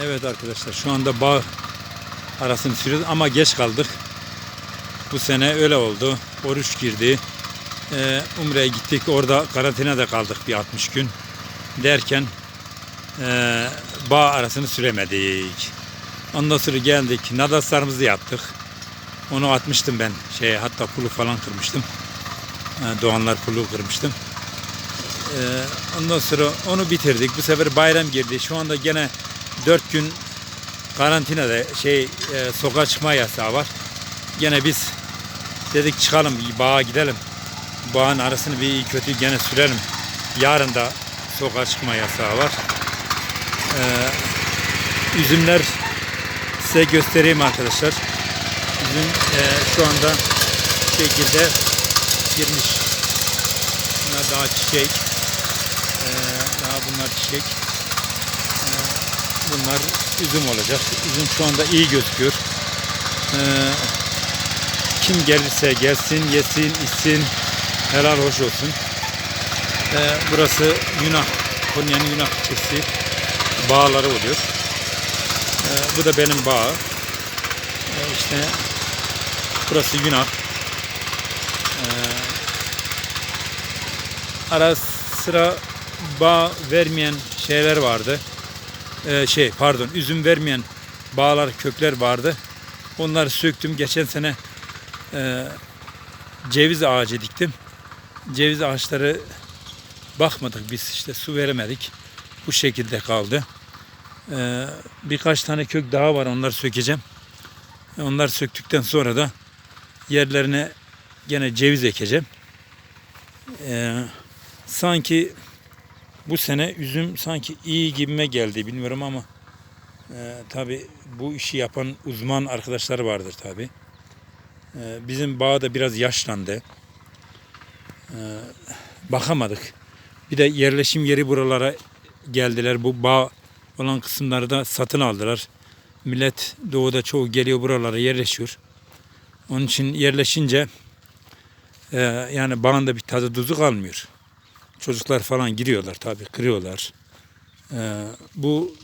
Evet arkadaşlar şu anda bağ arasını sürüyoruz ama geç kaldık. Bu sene öyle oldu. Oruç girdi. Ee, Umre'ye gittik. Orada karantinada kaldık bir 60 gün. Derken ee, bağ arasını süremedik. Ondan sonra geldik. Nadaslarımızı yaptık. Onu atmıştım ben. Şey hatta pulu falan kırmıştım. Ee, Doğanlar pulu kırmıştım. Ee, ondan sonra onu bitirdik. Bu sefer bayram girdi. Şu anda gene 4 gün karantinada şey e, sokağa çıkma yasağı var. Gene biz dedik çıkalım bağa gidelim. Bağın arasını bir kötü gene sürelim. Yarın da sokağa çıkma yasağı var. Ee, üzümler size göstereyim arkadaşlar. Üzüm e, şu anda şekilde girmiş. Bunlar daha çiçek. Ee, daha bunlar çiçek. Bunlar üzüm olacak. Üzüm şu anda iyi gözüküyor. Ee, kim gelirse gelsin, yesin, içsin. Helal hoş olsun. Ee, burası Yunak. Konya'nın Yunak ilçesi. Bağları oluyor. Ee, bu da benim bağ. Ee, işte burası Yunak. Ee, ara sıra bağ vermeyen şeyler vardı. Ee, şey pardon üzüm vermeyen bağlar kökler vardı. Onları söktüm. Geçen sene e, ceviz ağacı diktim. Ceviz ağaçları bakmadık biz işte su veremedik. Bu şekilde kaldı. Ee, birkaç tane kök daha var onları sökeceğim. Onlar söktükten sonra da yerlerine gene ceviz ekeceğim. Ee, sanki bu sene üzüm sanki iyi gibime geldi bilmiyorum ama e, tabi bu işi yapan uzman arkadaşlar vardır tabi. E, bizim bağ da biraz yaşlandı. E, bakamadık. Bir de yerleşim yeri buralara geldiler. Bu bağ olan kısımları da satın aldılar. Millet doğuda çoğu geliyor buralara yerleşiyor. Onun için yerleşince e, yani bağın da bir tadı tuzu kalmıyor. Çocuklar falan giriyorlar tabii kırıyorlar. E, bu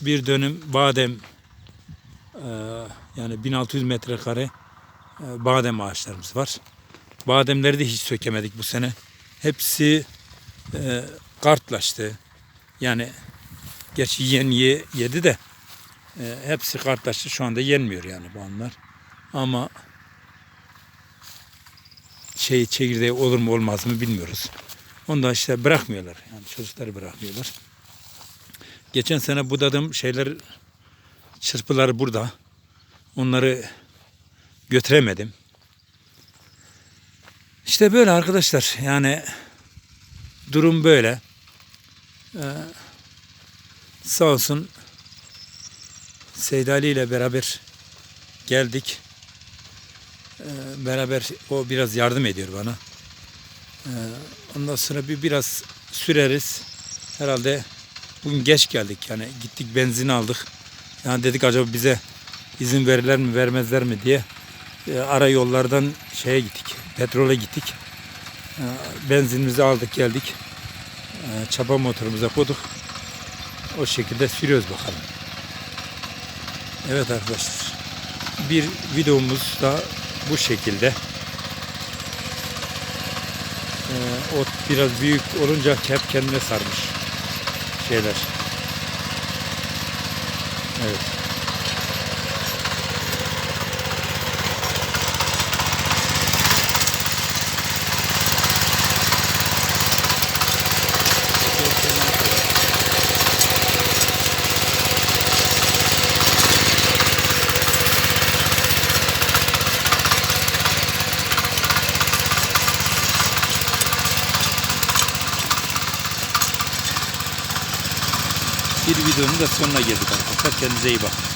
bir dönüm badem e, yani 1600 metrekare e, badem ağaçlarımız var. Bademleri de hiç sökemedik bu sene. Hepsi e, kartlaştı. Yani gerçi yiyen ye, yedi de e, hepsi kartlaştı. Şu anda yenmiyor yani bu anlar. Ama şey çekirdeği olur mu olmaz mı bilmiyoruz. Onu da işte bırakmıyorlar. Yani çocukları bırakmıyorlar. Geçen sene budadığım şeyler çırpıları burada. Onları götüremedim. İşte böyle arkadaşlar. Yani durum böyle. Ee, sağ olsun Seyit Ali ile beraber geldik. Ee, beraber o biraz yardım ediyor bana. Ee, ondan sonra bir biraz süreriz. Herhalde bugün geç geldik yani gittik benzin aldık. Yani dedik acaba bize izin verirler mi vermezler mi diye e, ara yollardan şeye gittik. Petrole gittik. E, benzinimizi aldık geldik. E, çapa motorumuza koyduk. O şekilde sürüyoruz bakalım. Evet arkadaşlar. Bir videomuz da bu şekilde. Ee, ot biraz büyük olunca hep kendine sarmış şeyler. Evet. Bir videonun da sonuna geldik arkadaşlar. Kendinize iyi bakın.